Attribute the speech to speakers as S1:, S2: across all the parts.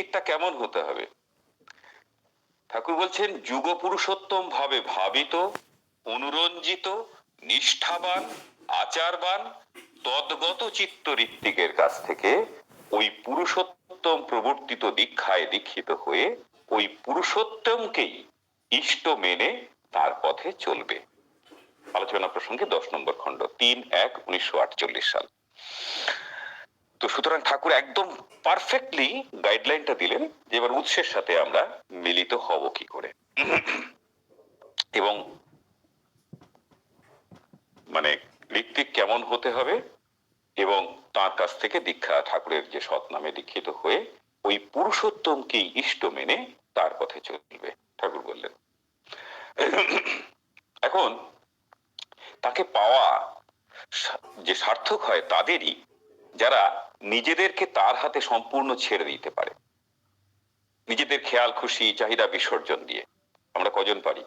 S1: ঋত্বিকটা কেমন হতে হবে? ঠাকুর বলছেন যুগ পুরুষোত্তম ভাবে ভাবিত, অনুরঞ্জিত, নিষ্ঠাবান, আচারবান, তদ্গত চিত্ত ঋত্বিকের কাছ থেকে ওই পুরুষোত্তম প্রবর্তিত দীক্ষায় দীক্ষিত হয়ে ওই পুরুষোত্তমকেই ইষ্ট মেনে তার পথে চলবে। আলোচনা প্রসঙ্গে দশ নম্বর খণ্ড, তিন এক উনিশশো সাল। তো সুতরাং ঠাকুর একদম পারফেক্টলি গাইডলাইনটা দিলেন যে এবার উৎসের সাথে আমরা মিলিত হব কি করে। এবং মানে ঋত্বিক কেমন হতে হবে এবং তার কাছ থেকে দীক্ষা ঠাকুরের যে সৎ নামে দীক্ষিত হয়ে ওই পুরুষোত্তমকেই ইষ্ট মেনে তার পথে চলবে, ঠাকুর বললেন। এখন তাকে পাওয়া যে সার্থক হয় তাদেরই, যারা নিজেদেরকে তার হাতে সম্পূর্ণ ছেড়ে দিতে পারে। নিজেদের খেয়াল, খুশি, চাহিদা বিসর্জন দিয়ে। আমরা কজন পারি?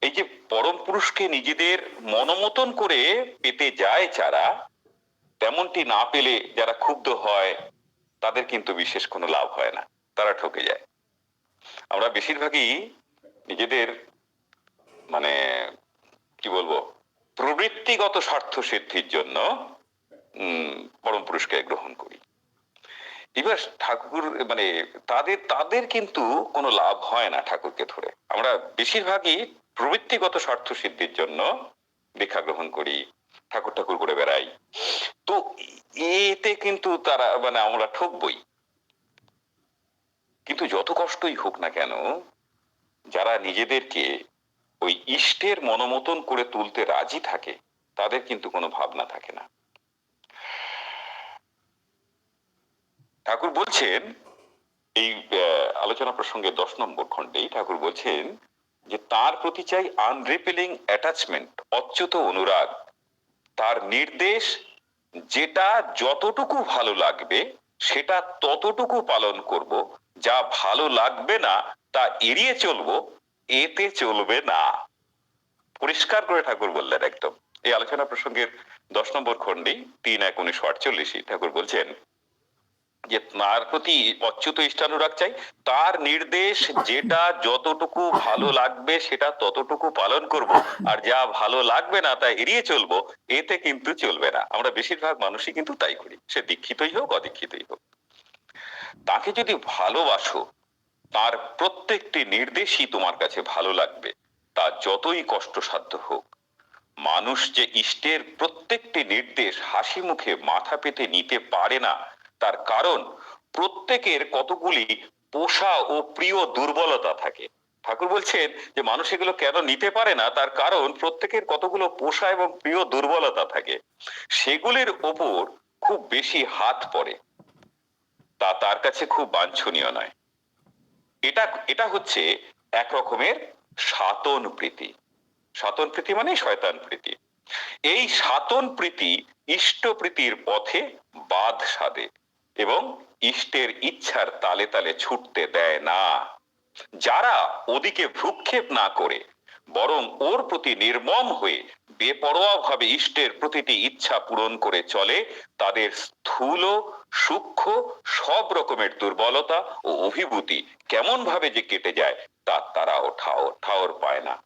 S1: এই যে পরম পুরুষকে নিজেদের মনোমতন করে পেতে যায় যারা, তেমনটি না পেলে যারা ক্ষুব্ধ হয়, তাদের কিন্তু বিশেষ কোনো লাভ হয় না। তারা ঠকে যায়। আমরা বেশিরভাগই নিজেদের মানে কি বলব, প্রবৃত্তিগত স্বার্থ সিদ্ধির জন্য পরম পুরুষকে গ্রহণ করি। এবার ঠাকুর মানে তাদের তাদের কিন্তু কোনো লাভ হয় না ঠাকুরকে ধরে। আমরা বেশিরভাগই প্রবৃত্তিগত স্বার্থ সিদ্ধির জন্য দীক্ষা গ্রহণ করি, ঠাকুর ঠাকুর করে বেড়াই। তো এতে কিন্তু তারা মানে আমরা ঠকবই। কিন্তু যত কষ্টই হোক না কেন, যারা নিজেদেরকে ওই ইষ্টের মনোমতন করে তুলতে রাজি থাকে, তাদের কিন্তু কোনো ভাবনা থাকে না। ঠাকুর বলছেন, এই আলোচনা প্রসঙ্গে দশ নম্বর খণ্ডেই ঠাকুর বলছেন যে তার প্রতি চাই আনরিপেলিং অ্যাটাচমেন্ট অচ্যুত অনুরাগ। তার নির্দেশ, যেটা যতটুকু ভালো লাগবে, সেটা ততটুকু পালন করব। যা ভালো লাগবে না, তা এড়িয়ে চলবো, এতে চলবে না। পরিষ্কার করে ঠাকুর বললেন একদম। এই আলোচনা প্রসঙ্গের দশ নম্বর খণ্ডেই তিন এক উনিশশো আটচল্লিশে ঠাকুর বলছেন যে তার প্রতি অচ্যুত ইষ্টানুরাগ চাই, তার নির্দেশ যেটা যতটুকু ভালো লাগবে সেটা ততটুকু পালন করব। আর যা ভালো লাগবে না তা এড়িয়ে চলবো, এতে কিন্তু চলবে না। আমরা বেশিরভাগ মানুষই কিন্তু তাই করি। সে দীক্ষিতই হোক, অদীক্ষিতই হোক। তাকে যদি ভালোবাসো, তার প্রত্যেকটি নির্দেশই তোমার কাছে ভালো লাগবে। তা যতই কষ্টসাধ্য হোক। মানুষ যে ইষ্টের প্রত্যেকটি নির্দেশ হাসি মুখে মাথা পেতে নিতে পারে না তার কারণ প্রত্যেকের কতগুলি পোষা ও প্রিয় দুর্বলতা থাকে। ঠাকুর বলছেন যে মানুষ এগুলো কেন নিতে পারে না, তার কারণ প্রত্যেকের কতগুলো পোষা এবং প্রিয় দুর্বলতা থাকে। সেগুলির ওপর খুব বেশি হাত পড়ে। তা তার কাছে খুব বাঞ্ছনীয় নয়। এটা এটা হচ্ছে এক রকমের সাতন প্রীতি। সাতন প্রীতি মানে শয়তান প্রীতি। এই সাতন প্রীতি ইষ্ট প্রীতির পথে বাদ সাধে। এবং ইষ্টের ইচ্ছার তালে তালে ছুটতে দেয় না। যারা ওদিকে ভ্রুক্ষেপ না করে, বরং ওর প্রতি নির্মম হয়ে বেপরোয়া ভাবে ইষ্টের প্রতিটি ইচ্ছা পূরণ করে চলে, তাদের স্থূল, সূক্ষ্ম, সব রকমের দুর্বলতা ও অভিভূতি কেমন ভাবে যে কেটে যায়, তা তারাও ঠাওর ঠাওর পায় না।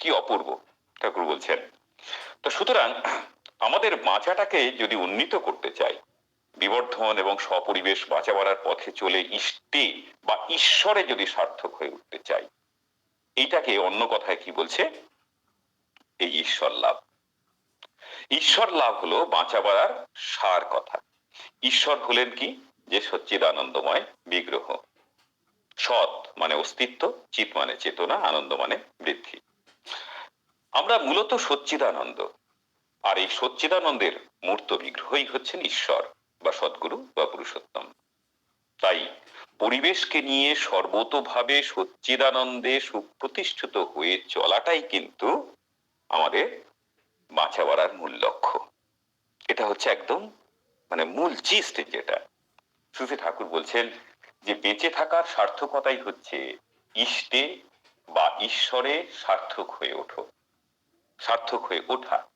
S1: কি অপূর্ব, ঠাকুর বলছেন। তো সুতরাং, আমাদের বাঁচাটাকে যদি উন্নীত করতে চাই বিবর্ধন এবং স্বপরিবেশ বাঁচা বাড়ার পথে চলে ইষ্টে বা ঈশ্বরে যদি সার্থক হয়ে উঠতে চাই, এইটাকে অন্য কথায় কি বলছে? এই ঈশ্বর লাভ। ঈশ্বর লাভ হলো বাঁচা বাড়ার সার কথা। ঈশ্বর হলেন কি? যে সচ্চিদানন্দময় বিগ্রহ। সৎ মানে অস্তিত্ব চিত মানে চেতনা, আনন্দ মানে বৃদ্ধি। আমরা মূলত সচ্চিদানন্দ। আর এই সচ্চিদানন্দের মূর্ত বিগ্রহই হচ্ছেন ঈশ্বর। বা সদ্গুরু বা পুরুষোত্তম। তাই পরিবেশকে নিয়ে সর্বতোভাবে সচ্চিদানন্দে সুপ্রতিষ্ঠিত হয়ে চলাটাই কিন্তু আমাদের বাঁচা বাড়ার মূল লক্ষ্য। এটা হচ্ছে একদম মানে মূল চিস্ট যেটা। সুফি ঠাকুর বলছেন যে বেঁচে থাকার সার্থকতাই হচ্ছে ইষ্টে বা ঈশ্বরে সার্থক হয়ে ওঠো। সার্থক হয়ে ওঠা।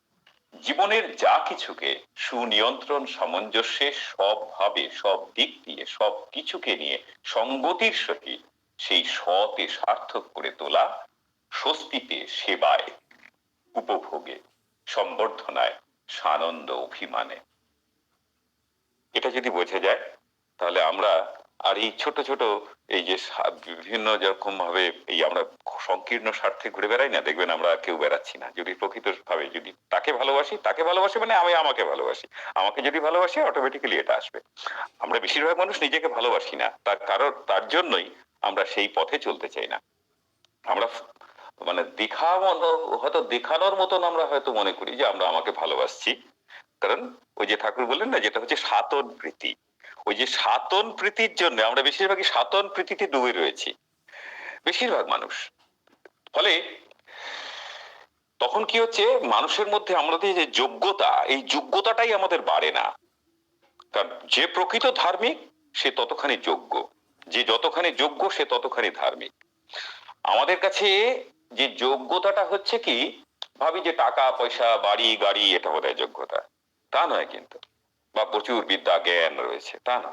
S1: জীবনের যা কিছুকে সুনিয়ন্ত্রণ, সামঞ্জস্যে সবভাবে, সব দিক দিয়ে, সব কিছুকে নিয়ে সঙ্গতির সহিত সেই সতে সার্থক করে তোলা স্বস্তিতে, সেবায়, উপভোগে, সম্বর্ধনায়, সানন্দ অভিমানে। এটা যদি বোঝা যায়, তাহলে আমরা আর এই ছোট ছোট, এই যে বিভিন্ন যেরকম ভাবে এই আমরা সংকীর্ণ স্বার্থে ঘুরে বেড়াই না, দেখবেন আমরা কেউ বেড়াচ্ছি না। যদি প্রকৃত ভাবে যদি তাকে ভালোবাসি তাকে ভালোবাসি মানে আমি আমাকে ভালোবাসি। আমাকে যদি ভালোবাসি অটোমেটিক্যালি এটা আসবে। আমরা বেশিরভাগ মানুষ নিজেকে ভালোবাসি না। তার কারণ, তার জন্যই আমরা সেই পথে চলতে চাই না। আমরা মানে দেখা হয়তো দেখানোর মতন আমরা হয়তো মনে করি যে আমরা আমাকে ভালোবাসছি। কারণ ওই যে ঠাকুর বললেন না, যেটা হচ্ছে সাতন প্রীতি। ওই যে সাতন প্রীতির জন্য আমরা বেশিরভাগই সাতন প্রীতিতে ডুবে রয়েছি। বেশিরভাগ মানুষ। ফলে তখন কি হচ্ছে? মানুষের মধ্যে আমাদের যে যোগ্যতা, এই যোগ্যতাটাই আমাদের বাড়ে না। কারণ যে প্রকৃত ধার্মিক, সে ততখানি যোগ্য। যে যতখানি যোগ্য, সে ততখানি ধার্মিক। আমাদের কাছে যে যোগ্যতাটা হচ্ছে কি? ভাবি যে টাকা, পয়সা, বাড়ি, গাড়ি, এটা বোধ যোগ্যতা। তা নয় কিন্তু। বা প্রচুর বিদ্যা, জ্ঞান রয়েছে, তা না?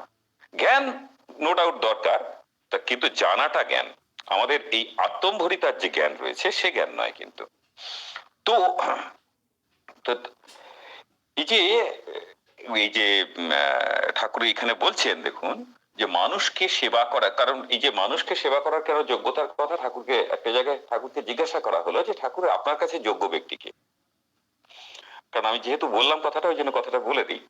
S1: জ্ঞান নো ডাউট দরকার, তা কিন্তু জানাটা জ্ঞান। আমাদের এই আত্মম্ভরিতার যে জ্ঞান রয়েছে, সে জ্ঞান নয় কিন্তু। তো এই যে এই যে ঠাকুর এখানে বলছেন, দেখুন, যে মানুষকে সেবা করা, কারণ এই যে মানুষকে সেবা করার কেন যোগ্যতার কথা? ঠাকুরকে একটা জায়গায় ঠাকুরকে জিজ্ঞাসা করা হলো যে, ঠাকুর, আপনার কাছে যোগ্য ব্যক্তিকে কারণ আমি যেহেতু বললাম কথাটা, ওই জন্য কথাটা বলে দিই।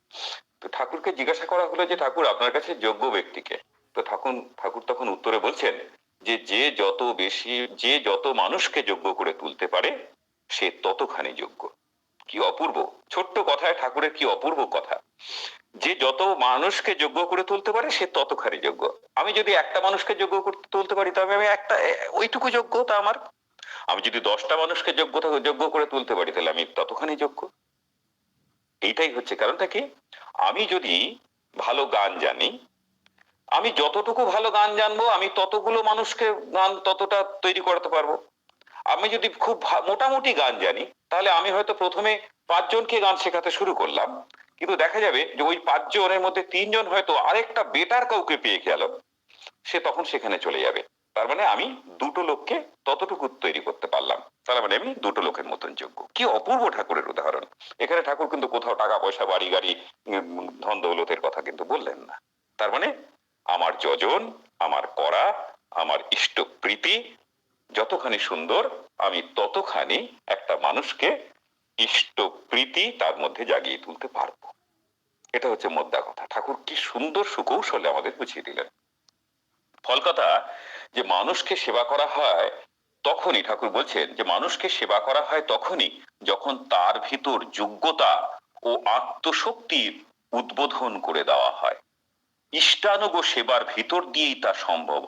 S1: তো ঠাকুরকে জিজ্ঞাসা করা হলো যে, ঠাকুর, আপনার কাছে যোগ্য ব্যক্তিকে? তো ঠাকুর ঠাকুর তখন উত্তরে বলছেন যে যে যত বেশি, যে যত মানুষকে যোগ্য করে তুলতে পারে, সে ততখানি যোগ্য। কি অপূর্ব! ছোট্ট কথায় ঠাকুরের কি অপূর্ব কথা? যে যত মানুষকে যোগ্য করে তুলতে পারে, সে ততখানি যোগ্য। আমি যদি একটা মানুষকে যোগ্য করতে তুলতে পারি, তবে আমি একটা ওইটুকু যোগ্যতা আমার। আমি যদি দশটা মানুষকে যোগ্যতা, যোগ্য করে তুলতে পারি, তাহলে আমি ততখানি যোগ্য। এইটাই হচ্ছে কারণটা কি? আমি যদি ভালো গান জানি, আমি যতটুকু ভালো গান জানব, আমি ততগুলো মানুষকে গান ততটা তৈরি করতে পারব। আমি যদি খুব মোটামুটি গান জানি, তাহলে আমি হয়তো প্রথমে পাঁচজনকে গান শেখাতে শুরু করলাম। কিন্তু দেখা যাবে যে ওই পাঁচজনের মধ্যে তিনজন হয়তো আরেকটা বেটার কাউকে পেয়ে গেল। সে তখন সেখানে চলে যাবে। তার মানে আমি দুটো লোককে ততটুকু তৈরি করতে পারলাম। তার মানে আমি দুটো লোকের মতন যোগ্য। কি অপূর্ব ঠাকুরের উদাহরণ। এখানে ঠাকুর কিন্তু কোথাও টাকা পয়সা, বাড়ি, গাড়ি ধন দৌলতের কথা কিন্তু বললেন না। তার মানে আমার যজন, আমার করা, আমার ইষ্ট প্রীতি, যতখানি সুন্দর, আমি ততখানি একটা মানুষকে ইষ্ট প্রীতি তার মধ্যে জাগিয়ে তুলতে পারব। এটা হচ্ছে মোদ্দা কথা। ঠাকুর কি সুন্দর সুকৌশলে আমাদের বুঝিয়ে দিলেন। ফল কথা, যে মানুষকে সেবা করা হয় তখনই, ঠাকুর বলছেন, যে মানুষকে সেবা করা হয় তখনই যখন তার ভিতর যোগ্যতা ও আত্মশক্তির উদ্বোধন করে দেওয়া হয়। ইষ্টানুগ সেবার ভিতর দিয়েই তা সম্ভব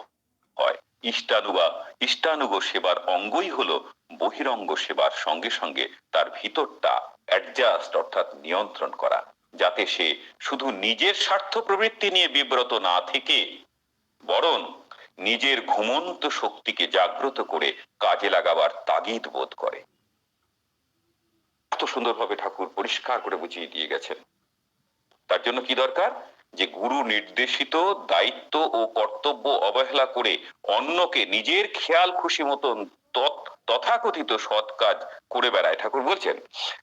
S1: হয়। ইষ্টানুগা, ইষ্টানুগ সেবার অঙ্গই হলো বহিরঙ্গ সেবার সঙ্গে সঙ্গে তার ভিতরটা অ্যাডজাস্ট অর্থাৎ নিয়ন্ত্রণ করা, যাতে সে শুধু নিজের স্বার্থ প্রবৃত্তি নিয়ে বিব্রত না থেকে বরং নিজের ঘুমন্ত শক্তিকে জাগ্রত করে কাজে লাগাবার তাগিদ বোধ করে। এত সুন্দরভাবে ঠাকুর পরিষ্কার করে বুঝিয়ে দিয়ে গেছেন। তার জন্য কি দরকার? যে গুরু নির্দেশিত দায়িত্ব ও কর্তব্য অবহেলা করে অন্যকে নিজের খেয়াল খুশি মতন তথাকথিত সৎ কাজ করে বেড়ায়। ঠাকুর বলছেন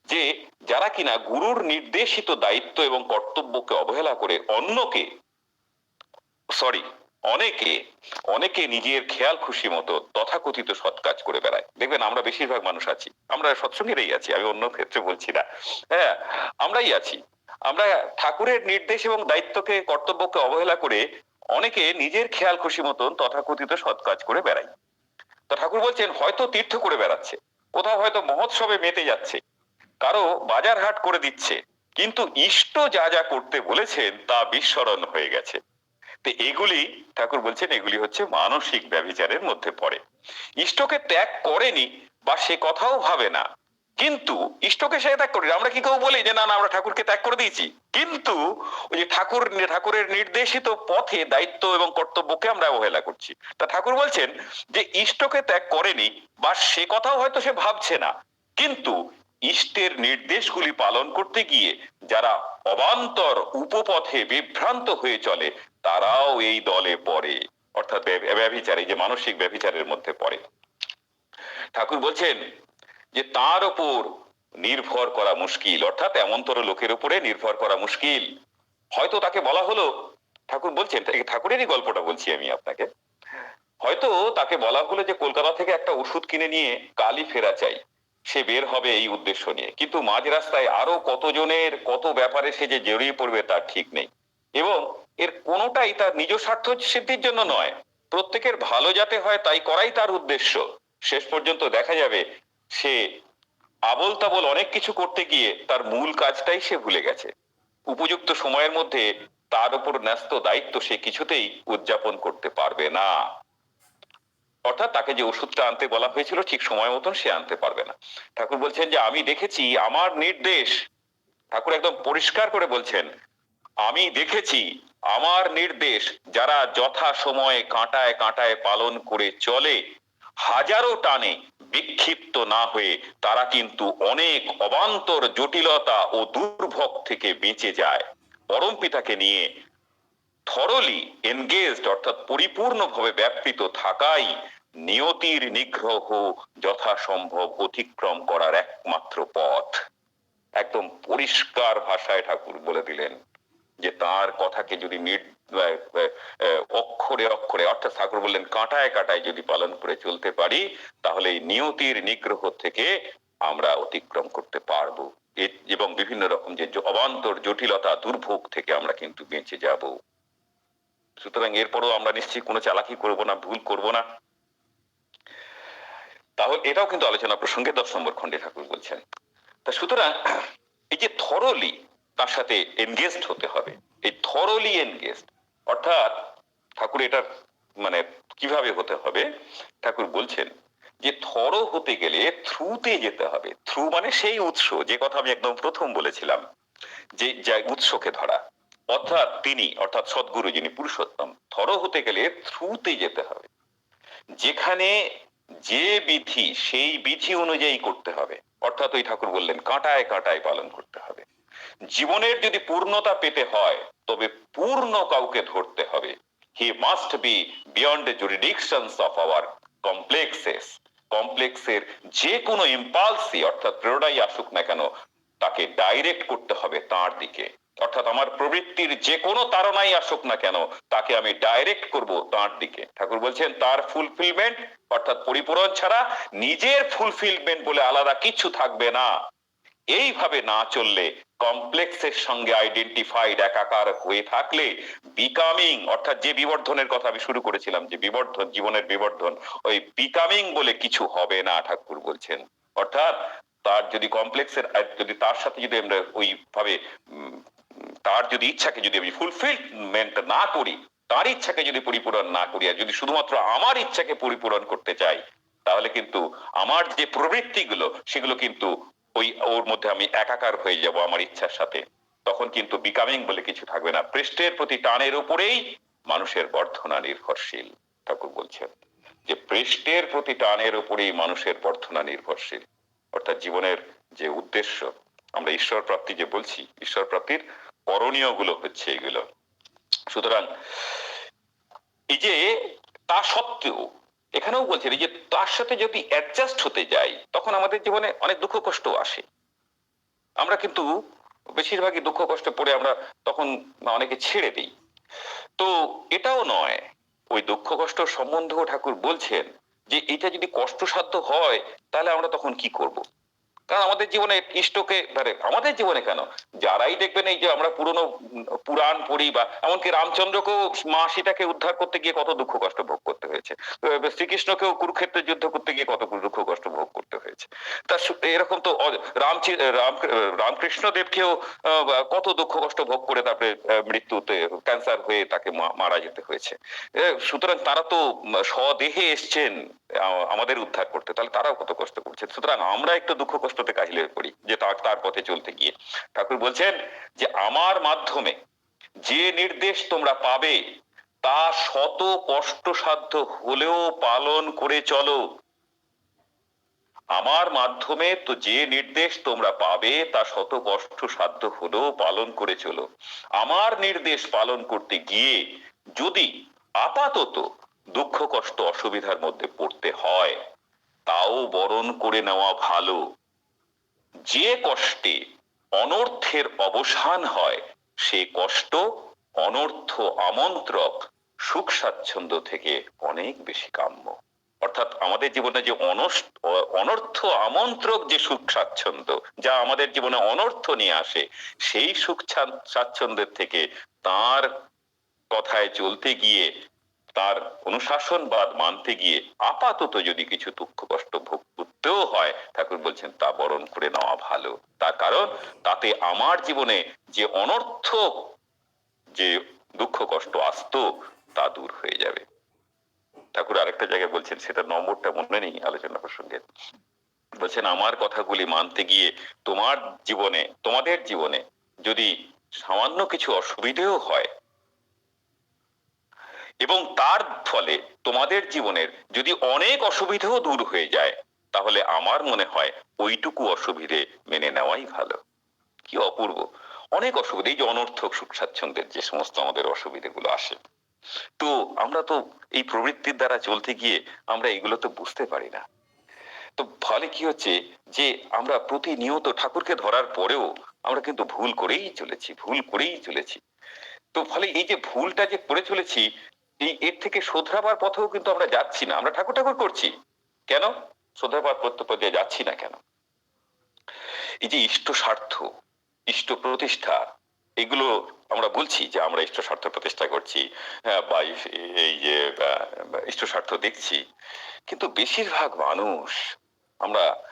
S1: যে, যারা কিনা গুরুর নির্দেশিত দায়িত্ব এবং কর্তব্যকে অবহেলা করে অন্যকে সরি অনেকে অনেকে নিজের খেয়াল খুশি মতো তথাকথিত সৎ কাজ করে বেড়ায়। দেখবেন আমরা বেশিরভাগ মানুষ আছি। আমরা সৎসঙ্গেরই আছি, আমি অন্য ক্ষেত্রে বলছি না। হ্যাঁ আমরাই আছি। আমরা ঠাকুরের নির্দেশ এবং দায়িত্বকে, কর্তব্যকে অবহেলা করে অনেকে নিজের খেয়াল খুশি মতন তথাকথিত সৎ কাজ করে বেড়ায় তো ঠাকুর বলছেন, হয়তো তীর্থ করে বেড়াচ্ছে। কোথাও হয়তো মহোৎসবে মেতে যাচ্ছে। কারও বাজার হাট করে দিচ্ছে। কিন্তু ইষ্ট যা যা করতে বলেছেন তা বিস্মরণ হয়ে গেছে। তো এগুলি, ঠাকুর বলছেন, এগুলি হচ্ছে মানসিক ব্যভিচারের মধ্যে পড়ে। ইষ্টকে ত্যাগ করেনি বা সে কথাও ভাবে না। কিন্তু ইষ্টকে সে ত্যাগ করি আমরা কি কেউ বলি যে, না না, আমরা ঠাকুরকে ত্যাগ করে দিয়েছি কিন্তু ওই যে ঠাকুর, ঠাকুরের নির্দেশিত পথে দায়িত্ব এবং কর্তব্যকে আমরা অবহেলা করছি। তা ঠাকুর বলছেন যে, ইষ্টকে ত্যাগ করেনি বা সে কথাও হয়তো সে ভাবছে না। কিন্তু ইষ্টের নির্দেশগুলি পালন করতে গিয়ে যারা অবান্তর উপপথে বিভ্রান্ত হয়ে চলে তারাও এই দলে পড়ে, অর্থাৎ ব্যভিচার এই যে মানসিক ব্যভিচারের মধ্যে পড়ে। ঠাকুর বলছেন যে তার ওপর নির্ভর করা মুশকিল, অর্থাৎ এমনতর লোকের উপরে নির্ভর করা মুশকিল। হয়তো তাকে বলা হলো, ঠাকুর বলছেন ঠাকুরেরই গল্পটা বলছি আমি আপনাকে। হয়তো তাকে বলা হলো যে কলকাতা থেকে একটা ওষুধ কিনে নিয়ে কালই ফেরা চাই, সে বের হবে এই উদ্দেশ্য নিয়ে। কিন্তু মাঝ রাস্তায় আরও কতজনের কত ব্যাপারে সে যে জড়িয়ে পড়বে তার ঠিক নেই। এবং এর কোনোটাই তার নিজ স্বার্থ সিদ্ধির জন্য নয়। প্রত্যেকের ভালো যাতে হয় তাই করাই তার উদ্দেশ্য। শেষ পর্যন্ত দেখা যাবে সে আবল তাবল অনেক কিছু করতে গিয়ে তার মূল কাজটাই সে ভুলে গেছে। উপযুক্ত সময়ের মধ্যে তার উপর ন্যস্ত দায়িত্ব সে কিছুতেই উদযাপন করতে পারবে না। অর্থাৎ তাকে যে ওষুধটা আনতে বলা হয়েছিল, ঠিক সময় মতন সে আনতে পারবে না। ঠাকুর বলছেন যে, আমি দেখেছি, আমার নির্দেশ। ঠাকুর একদম পরিষ্কার করে বলছেন, আমি দেখেছি। আমার নির্দেশ, যারা যথা সময়ে কাঁটায় কাঁটায় পালন করে চলে, হাজারো টানে বিক্ষিপ্ত না হয়ে তারা কিন্তু অনেক অবান্তর জটিলতা ও দুর্ভোগ থেকে বেঁচে যায়। পরম পিতাকে নিয়ে থরলি এনগেজড অর্থাৎ পরিপূর্ণভাবে ব্যাপৃত থাকাই নিয়তির নিগ্রহ যথাসম্ভব অতিক্রম করার একমাত্র পথ। একদম পরিষ্কার ভাষায় ঠাকুর বলে দিলেন। যে তার কথাকে যদি অক্ষরে অক্ষরে, অর্থাৎ ঠাকুর বললেন, কাঁটায় কাঁটায় যদি পালন করে চলতে পারি, তাহলে এই নিয়তির নিগ্রহ থেকে আমরা অতিক্রম করতে পারব। এবং বিভিন্ন রকম যে অবান্তর জটিলতা, দুর্ভোগ থেকে আমরা কিন্তু বেঁচে যাব। সুতরাং এরপরও আমরা নিশ্চয়ই কোনো চালাকি করব না, ভুল করব না। তাহলে এটাও কিন্তু আলোচনা প্রসঙ্গে দশ নম্বর খণ্ডে ঠাকুর বলছেন। তা সুতরাং এই যে থরলি তার সাথে এনগেজড হতে হবে। এই থরলি এনগেজড অর্থাৎ ঠাকুর এটা মানে কীভাবে হতে হবে? ঠাকুর বলছেন যে থর হতে গেলে থ্রুতে যেতে হবে। থ্রু মানে সেই উৎস, যে কথা আমি একদম প্রথম বলেছিলাম, যে যা উৎসকে ধরা। অর্থাৎ তিনি, অর্থাৎ সদ্গুরু যিনি পুরুষোত্তম থর হতে গেলে থ্রুতে যেতে হবে। যেখানে যে বিধি, সেই বিধি অনুযায়ী করতে হবে। অর্থাৎ ওই ঠাকুর বললেন, কাঁটায় কাঁটায় পালন করতে হবে। জীবনের যদি পূর্ণতা পেতে হয়, তবে পূর্ণ কাউকে ধরতে হবে। He must be beyond jurisdictions of our complexes কমপ্লেক্সের যে কোনো ইম্পালসি অর্থাৎ প্রেরণাই আসুক না কেন, তাকে ডাইরেক্ট করতে হবে তার দিকে। অর্থাৎ আমার প্রবৃত্তির যে কোনো তারণাই আসুক না কেন, তাকে আমি ডাইরেক্ট করব তার দিকে। ঠাকুর বলছেন, তার ফুলফিলমেন্ট অর্থাৎ পরিপূরণ ছাড়া নিজের ফুলফিলমেন্ট বলে আলাদা কিছু থাকবে না। এইভাবে না চললে কমপ্লেক্সের সঙ্গে আইডেন্টিফাইড একাকার হয়ে থাকলে বিকামিং অর্থাৎ যে বিবর্ধনের কথা আমি শুরু করেছিলাম, যে বিবর্ধন, জীবনের বিবর্ধন, ওই বিকামিং বলে কিছু হবে না, ঠাকুর বলছেন। অর্থাৎ তার যদি কমপ্লেক্সের যদি তার সাথে যদি আমরা ওইভাবে তার যদি ইচ্ছাকে যদি আমি ফুলফিলমেন্ট না করি, তার ইচ্ছাকে যদি পরিপূরণ না করি, আর যদি শুধুমাত্র আমার ইচ্ছাকে পরিপূরণ করতে চাই, তাহলে কিন্তু আমার যে প্রবৃত্তিগুলো, সেগুলো কিন্তু ওই ওর মধ্যে আমি একাকার হয়ে যাব আমার ইচ্ছার সাথে। তখন কিন্তু বিকামিং বলে কিছু থাকবে না। পৃষ্ঠের প্রতি টানের উপরেই মানুষের বর্ধনা নির্ভরশীল, ঠাকুর বলছেন। যে পৃষ্ঠের প্রতি টানের উপরেই মানুষের বর্ধনা নির্ভরশীল। অর্থাৎ জীবনের যে উদ্দেশ্য, আমরা ঈশ্বর প্রাপ্তি যে বলছি, ঈশ্বর প্রাপ্তির করণীয়গুলো হচ্ছে এগুলো। সুতরাং এই যে তা সত্ত্বেও এখানেও বলছে যে তার সাথে যদি অ্যাডজাস্ট হতে যাই, তখন আমাদের জীবনে অনেক দুঃখ কষ্ট আসে। আমরা কিন্তু বেশিরভাগই দুঃখ কষ্ট পড়ে আমরা তখন অনেকে ছেড়ে দিই। তো এটাও নয়, ওই দুঃখ কষ্ট সম্বন্ধেও ঠাকুর বলছেন যে এটা যদি কষ্টসাধ্য হয়, তাহলে আমরা তখন কি করব? কারণ আমাদের জীবনে ইষ্টকে মানে আমাদের জীবনে কেন? যারাই দেখবেন এই যে আমরা পুরনো, পুরাণ পড়ি বা, এমনকি রামচন্দ্রকেও মা সীতাকে উদ্ধার করতে গিয়ে কত দুঃখ কষ্ট ভোগ করতে হয়েছে। শ্রীকৃষ্ণকেও কুরুক্ষেত্রে যুদ্ধ করতে গিয়ে কত দুঃখ কষ্ট ভোগ করতে হয়েছে। তা এরকম তো রাম রামকৃষ্ণ দেবকেও কত দুঃখ কষ্ট ভোগ করে তারপরে মৃত্যুতে ক্যান্সার হয়ে তাকে মারা যেতে হয়েছে। সুতরাং তারা তো স্বদেহে এসছেন। আমাদের উদ্ধার করতে, তাহলে তারাও কত কষ্ট করছেন সুতরাং আমরা একটু দুঃখ কষ্টতে কাহিল পড়ি যে তার পথে চলতে গিয়ে। ঠাকুর বলছেন যে আমার মাধ্যমে যে নির্দেশ তোমরা পাবে, তা শত কষ্টসাধ্য হলেও পালন করে চলো। আমার মাধ্যমে তো যে নির্দেশ তোমরা পাবে, তা শত কষ্ট সাধ্য হলেও পালন করে চলো। আমার নির্দেশ পালন করতে গিয়ে যদি আপাতত দুঃখ, কষ্ট, অসুবিধার মধ্যে পড়তে হয়, তাও বরণ করে নেওয়া ভালো। যে কষ্টে অনর্থের অবসান হয়, সে কষ্ট অনর্থ আমন্ত্রক সুখ স্বাচ্ছন্দ্য থেকে অনেক বেশি কাম্য। অর্থাৎ আমাদের জীবনে যে অনর্থ আমন্ত্রক যে সুখ স্বাচ্ছন্দ্য, যা আমাদের জীবনে অনর্থ নিয়ে আসে, সেই সুখ স্বাচ্ছন্দ্যের থেকে তার কথায় চলতে গিয়ে তার অনুশাসনবাদ মানতে গিয়ে আপাতত যদি কিছু দুঃখ, কষ্ট ভোগ করতেও হয়, ঠাকুর বলছেন, তা বরণ করে নেওয়া ভালো। তার কারণ, তাতে আমার জীবনে যে অনর্থক যে দুঃখ, কষ্ট আসতো, তা দূর হয়ে যাবে। ঠাকুর আরেকটা জায়গায় বলছেন, সেটা নম্বরটা মনে নেই আলোচনা প্রসঙ্গে। বলছেন, আমার কথাগুলি মানতে গিয়ে তোমার জীবনে, তোমাদের জীবনে যদি সামান্য কিছু অসুবিধেও হয় এবং তার ফলে তোমাদের জীবনের যদি অনেক অসুবিধেও দূর হয়ে যায়, তাহলে আমার মনে হয় ওইটুকু অসুবিধে মেনে নেওয়াই ভালো। কি অপূর্ব। অনেক অসুবিধা, এই যে অনর্থক সুখ স্বাচ্ছন্দ্যের যে সমস্ত আমাদের অসুবিধেগুলো আসে। তো আমরা তো এই প্রবৃত্তির দ্বারা চলতে গিয়ে আমরা এগুলো তো বুঝতে পারি না। তো ফলে কি হচ্ছে যে আমরা প্রতিনিয়ত ঠাকুরকে ধরার পরেও আমরা কিন্তু ভুল করেই চলেছি, ভুল করেই চলেছি। তো ফলে এই যে ভুলটা যে করে চলেছি এই এর থেকে শোধরাবার পথেও কিন্তু আমরা যাচ্ছি না। আমরা ঠাকুর ঠাকুর করছি। কেন? শোধরাবার পথে যাচ্ছি না কেন? এই যে ইষ্ট স্বার্থ ইষ্ট প্রতিষ্ঠা এগুলো আমরা বলছি যে আমরা ইষ্ট স্বার্থ প্রতিষ্ঠা করছি হ্যাঁ, বা এই- যে ইষ্ট স্বার্থ দেখছি। কিন্তু বেশিরভাগ মানুষ আমরা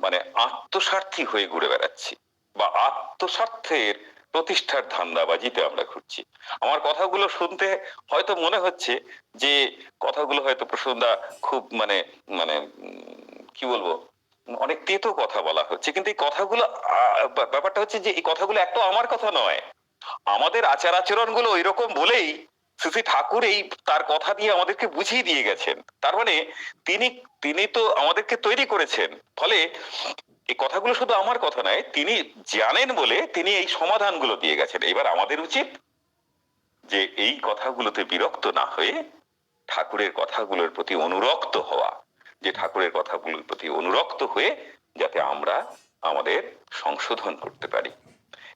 S1: মানে আত্মস্বার্থী হয়ে ঘুরে বেড়াচ্ছি বা আত্মস্বার্থের প্রতিষ্ঠার ধান্দাবাজিতে আমরা ঘুরছি আমার কথাগুলো শুনতে হয়তো মনে হচ্ছে যে কথাগুলো হয়তো প্রসন্দা খুব মানে মানে কি বলব, অনেক তেতো কথা বলা হচ্ছে। কিন্তু এই কথাগুলো ব্যাপারটা হচ্ছে যে এই কথাগুলো একটা আমার কথা নয়। আমাদের আচার আচরণগুলো এরকম বলেই শ্রী ঠাকুর এই তার কথা দিয়ে আমাদেরকে বুঝিয়ে দিয়ে গেছেন। তার মানে তিনি তিনি তো আমাদেরকে তৈরি করেছেন। ফলে এই কথাগুলো শুধু আমার কথা নয়, তিনি জানেন বলে তিনি এই সমাধানগুলো দিয়ে গেছেন। এবার আমাদের উচিত যে এই কথাগুলোতে বিরক্ত না হয়ে ঠাকুরের কথাগুলোর প্রতি অনুরক্ত হওয়া, যে ঠাকুরের কথাগুলোর প্রতি অনুরক্ত হয়ে যাতে আমরা আমাদের সংশোধন করতে পারি।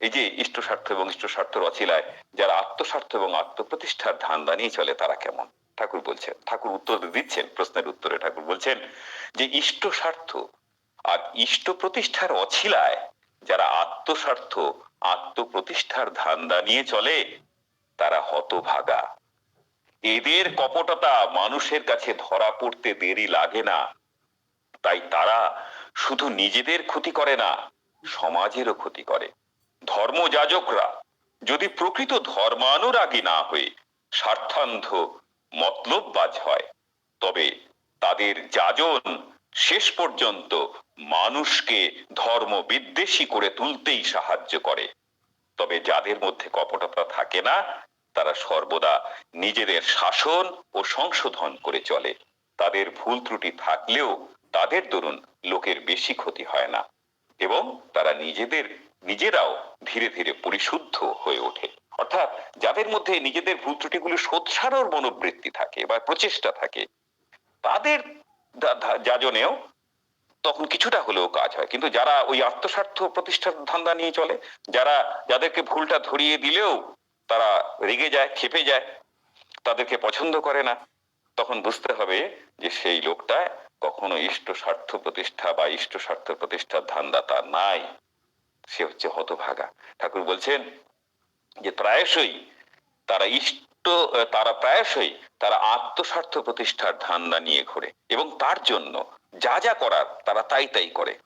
S1: এই যে ইষ্ট স্বার্থ এবং ইষ্ট স্বার্থ রচিলায় যারা আত্মস্বার্থ এবং আত্মপ্রতিষ্ঠার ধান দানিয়ে চলে, তারা কেমন? ঠাকুর বলছেন, ঠাকুর উত্তর দিচ্ছেন, প্রশ্নের উত্তরে ঠাকুর বলছেন যে, ইষ্ট স্বার্থ আর ইষ্ট প্রতিষ্ঠার অছিলায় যারা আত্মস্বার্থ, আত্মপ্রতিষ্ঠার ধান্দা নিয়ে চলে, তারা হতভাগা। এদের কপটতা মানুষের কাছে ধরা পড়তে দেরি লাগে না। তাই তারা শুধু নিজেদের ক্ষতি করে না, সমাজেরও ক্ষতি করে। ধর্মযাজকরা যদি প্রকৃত ধর্মানুরাগী না হয়ে স্বার্থান্ধ, মতলববাজ হয়, তবে তাদের যাজন শেষ পর্যন্ত মানুষকে ধর্ম বিদ্বেষী করে তুলতেই সাহায্য করে। তবে যাদের মধ্যে কপটতা থাকে না, তারা সর্বদা নিজেদের শাসন ও সংশোধন করে চলে। তাদের ভুল ত্রুটি থাকলেও তাদের দরুন লোকের বেশি ক্ষতি হয় না এবং তারা নিজেদের, নিজেরাও ধীরে ধীরে পরিশুদ্ধ হয়ে ওঠে। অর্থাৎ যাদের মধ্যে নিজেদের ভুল ত্রুটিগুলো শোধরানোর মনোবৃত্তি থাকে বা প্রচেষ্টা থাকে, তাদের যাজনেও তখন কিছুটা হলেও কাজ হয়। কিন্তু যারা ওই আত্মস্বার্থ প্রতিষ্ঠার ধান্দা নিয়ে চলে, যারা যাদেরকে ভুলটা ধরিয়ে দিলেও তারা রেগে যায় খেপে যায়, তাদেরকে পছন্দ করে না, তখন বুঝতে হবে যে সেই লোকটা কখনো ইষ্ট স্বার্থ প্রতিষ্ঠা বা ইষ্ট স্বার্থ প্রতিষ্ঠার ধান্দা তার নাই। সে হচ্ছে হতভাগা। ঠাকুর বলছেন যে প্রায়শই তারা ইষ্ট তারা প্রায়শই তারা আত্মস্বার্থ প্রতিষ্ঠার ধান্দা নিয়ে ঘোরে এবং তার জন্য যা যা করার তারা তাই তাই করে।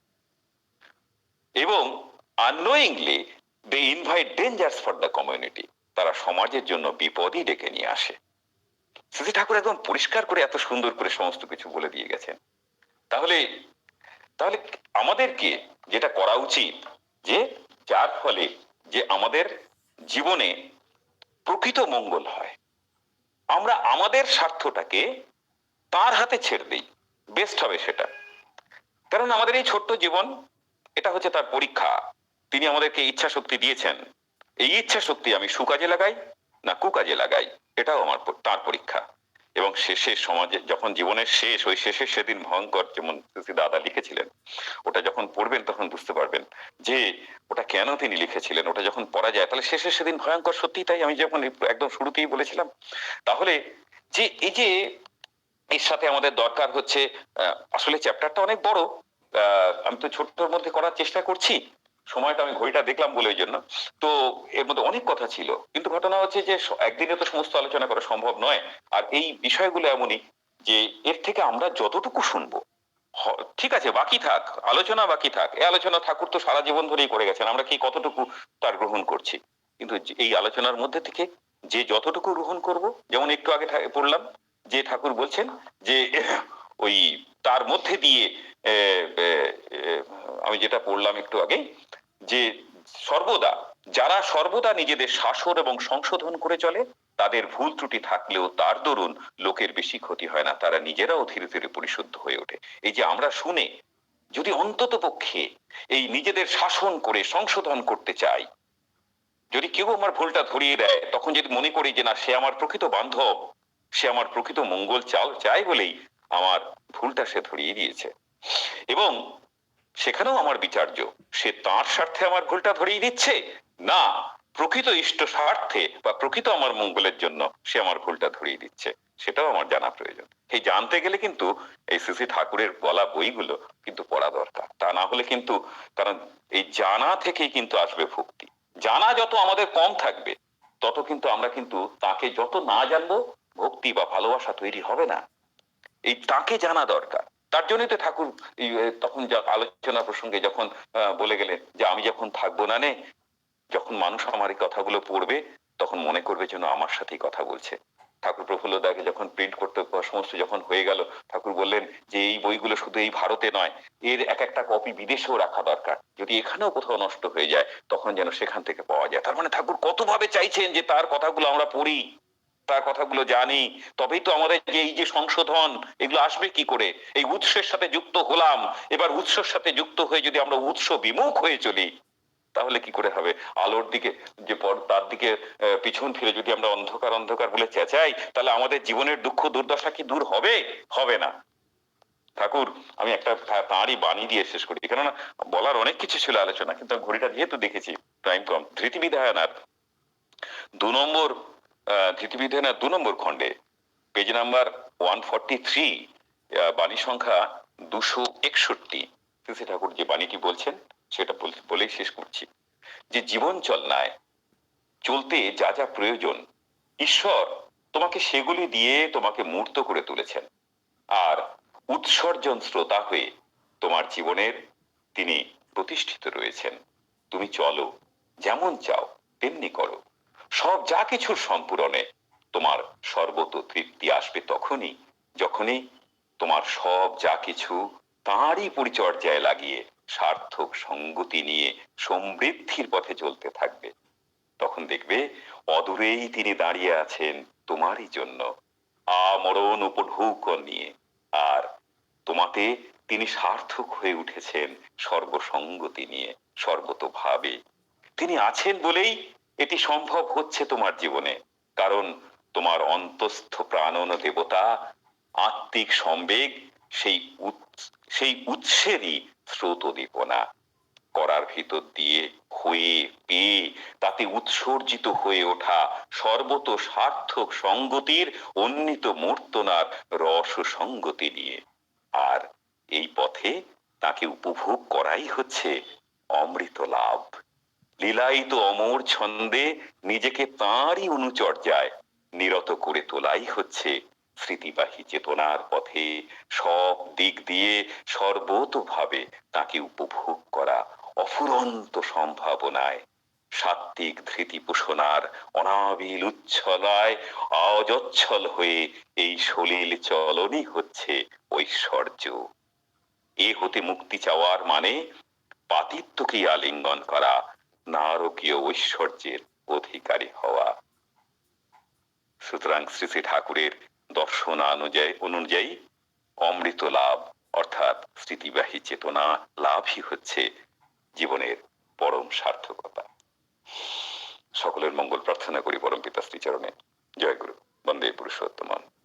S1: এবং unknowingly they invite dangers for the community তারা সমাজের জন্য বিপদই ডেকে নিয়ে আসে। শ্রী ঠাকুর একদম পরিষ্কার করে এত সুন্দর করে সমস্ত কিছু বলে দিয়ে গেছেন। তাহলে তাহলে আমাদেরকে যেটা করা উচিত, যে যার ফলে যে আমাদের জীবনে প্রকৃত মঙ্গল হয়। আমরা আমাদের স্বার্থটাকে তার হাতে ছেড়ে দিই। বেস্ট হবে সেটা। কারণ আমাদের এই ছোট্ট জীবন, এটা হচ্ছে তার পরীক্ষা। তিনি আমাদেরকে ইচ্ছা শক্তি দিয়েছেন। এই ইচ্ছা শক্তি আমি সুকাজে লাগাই না কুকাজে লাগাই, এটাও আমার তার পরীক্ষা। এবং শেষে সমাজে যখন জীবনের শেষ, ওই শেষের সেদিন ভয়ঙ্কর যেমন দাদা লিখেছিলেন, ওটা যখন পড়বেন তখন বুঝতে পারবেন যে ওটা কেন তিনি লিখেছিলেন, ওটা যখন পড়া যায়, তাহলে শেষের সেদিন ভয়ঙ্কর সত্যি তাই আমি যখন একদম শুরুতেই বলেছিলাম। তাহলে যে এই যে এর সাথে আমাদের দরকার হচ্ছে আসলে চ্যাপ্টারটা অনেক বড় আমি তো ছোট্টর মধ্যে করার চেষ্টা করছি সময়টা আমি ঘড়িটা দেখলাম বলে ওই জন্য। তো এর মধ্যে অনেক কথা ছিল। কিন্তু ঘটনা হচ্ছে যে একদিনে তো সমস্ত আলোচনা করা সম্ভব নয়। আর এই বিষয়গুলো এমনই যে এর থেকে আমরা যতটুকু শুনব ঠিক আছে, বাকি থাক, আলোচনা বাকি থাক। এই আলোচনা ঠাকুর তো সারা জীবন ধরেই করে গেছেন, আমরা কি কতটুকু তার গ্রহণ করছি? কিন্তু এই আলোচনার মধ্যে থেকে যে যতটুকু গ্রহণ করব, যেমন একটু আগে পড়লাম যে ঠাকুর বলছেন যে ওই তার মধ্যে দিয়ে আমি যেটা পড়লাম একটু আগে যে সর্বদা, যারা সর্বদা নিজেদের শাসন এবং সংশোধন করে চলে, তাদের ভুল ত্রুটি থাকলেও তার দরুন লোকের বেশি ক্ষতি হয় না, তারা নিজেরাও ধীরে ধীরে পরিশুদ্ধ হয়ে ওঠে। এই যে আমরা শুনে, যদি অন্তত পক্ষে এই নিজেদের শাসন করে, সংশোধন করতে চাই, যদি কেউ আমার ভুলটা ধরিয়ে দেয়, তখন যদি মনে করি যে না, সে আমার প্রকৃত বান্ধব, সে আমার প্রকৃত মঙ্গল চাও চাই বলেই আমার ভুলটা সে ধরিয়ে দিয়েছে। এবং সেখানেও আমার বিচার্য। সে তার স্বার্থে আমার ভুলটা ধরিয়ে দিচ্ছে? না। প্রকৃত ইষ্ট স্বার্থে বা প্রকৃত আমার মঙ্গলের জন্য সে আমার ভুলটা ধরিয়ে দিচ্ছে। সেটাও আমার জানা প্রয়োজন। এই জানতে গেলে কিন্তু এই শ্রী ঠাকুরের বলা বইগুলো কিন্তু পড়া দরকার। তা না হলে কিন্তু কারণ এই জানা থেকেই কিন্তু আসবে ভক্তি। জানা যত আমাদের কম থাকবে, তত কিন্তু আমরা কিন্তু তাকে যত না জানব, ভক্তি বা ভালোবাসা তৈরি হবে না। এই তাকে জানা দরকার। তার জন্যই তো ঠাকুর তখন আলোচনা প্রসঙ্গে যখন বলে গেলেন যে আমি যখন থাকব না নে, যখন মানুষ আমার এই কথাগুলো পড়বে, তখন মনে করবে যেন আমার সাথেই কথা বলছে। ঠাকুর প্রফুল্ল দাকে যখন প্রিন্ট করতে সমস্ত যখন হয়ে গেল, ঠাকুর বললেন যে এই বইগুলো শুধু এই ভারতে নয়, এর এক একটা কপি বিদেশেও রাখা দরকার। যদি এখানেও কোথাও নষ্ট হয়ে যায়, তখন যেন সেখান থেকে পাওয়া যায়। তার মানে ঠাকুর কতভাবে চাইছেন যে তার কথাগুলো আমরা পড়ি? তার কথাগুলো জানি, তবেই তো আমাদের যে এই যে সংশোধন, এগুলো আসবে কি করে? এই উৎসের সাথে যুক্ত হলাম, এবার উৎসের সাথে যুক্ত হয়ে যদি আমরা উৎস বিমুখ হয়ে চলি, তাহলে কি করে হবে? আলোর দিকে, যে পর, তার দিকে পিছন ফিরে যদি আমরা অন্ধকার অন্ধকার বলে চেঁচাই, তাহলে আমাদের জীবনের দুঃখ দুর্দশা কি দূর হবে? হবে না। ঠাকুর, আমি একটা তাঁরই বাণী দিয়ে শেষ করি। কেননা, বলার অনেক কিছু ছিল আলোচনা, কিন্তু ঘড়িটা যেহেতু দেখেছি টাইম কম। ধৃতিবিধায়নার দু নম্বর আহ, ধৃতিবিধায়নার দু নম্বর খণ্ডে। Page number one forty three বাণী সংখ্যা দুশো একষট্টি। শ্রী ঠাকুর যে বাণীটি বলছেন সেটা বল- বলেই শেষ করছি। যে জীবন চলনায় চলতে যা যা প্রয়োজন ঈশ্বর তোমাকে সেগুলি দিয়ে তোমাকে মূর্ত করে তুলেছেন। আর উৎসর্জন শ্রোতা হয়ে তোমার জীবনের তিনি প্রতিষ্ঠিত রয়েছেন। তুমি চলো যেমন চাও তেমনি করো। সব যা কিছুর সম্পূরণে তোমার সর্বত তৃপ্তি আসবে তখনই, যখনই তোমার সব যা কিছু তাঁরই পরিচর্যায় লাগিয়ে সার্থক সঙ্গতি নিয়ে সমৃদ্ধির পথে চলতে থাকবে। তখন দেখবে অদূরেই তিনি দাঁড়িয়ে আছেন তোমারই জন্য। আমরণ উপঢৌক নিয়ে। আর তোমাতে তিনি সার্থক হয়ে উঠেছেন সর্বসঙ্গতি নিয়ে, সর্বতভাবে। তিনি আছেন বলেই এটি সম্ভব হচ্ছে তোমার জীবনে, কারণ তোমার অন্তস্থ প্রাণন দেবতা, আত্মিক সম্বেগ, সেই সেই উৎসেরই স্রোত দীপনা করার ভিতর দিয়ে হয়ে পেয়ে তাতে উৎসর্জিত হয়ে ওঠা সর্বত সার্থক সঙ্গতির উন্নীত মূর্তনার রস সঙ্গতি নিয়ে। আর এই পথে তাকে উপভোগ করাই হচ্ছে অমৃত লাভ। লীলায়িত অমর ছন্দে নিজেকে তাঁরই অনুচর্যায় নিরত করে তোলাই হচ্ছে স্মৃতিবাহী চেতনার পথে সব দিক দিয়ে সর্বতভাবে তাকে উপভোগ করা অফুরন্ত সম্ভাবনায়। সাত্বিক ধৃতি পোষণার অনাবিল উচ্ছলায় অজচ্ছল হয়ে এই সলিল চলনই হচ্ছে ঐশ্বর্য। এ হতে মুক্তি চাওয়ার মানে পাতিত্বকে আলিঙ্গন করা নারকীয় ঐশ্বর্যের অধিকারী হওয়া। সুতরাং শ্রী শ্রী ঠাকুরের দর্শন অনুযায়ী অমৃত লাভ অর্থাৎ স্মৃতিবাহী চেতনা লাভই হচ্ছে জীবনের পরম সার্থকতা। সকলের মঙ্গল প্রার্থনা করি পরম পিতা শ্রীচরণে। জয় গুরু। বন্দে পুরুষোত্তম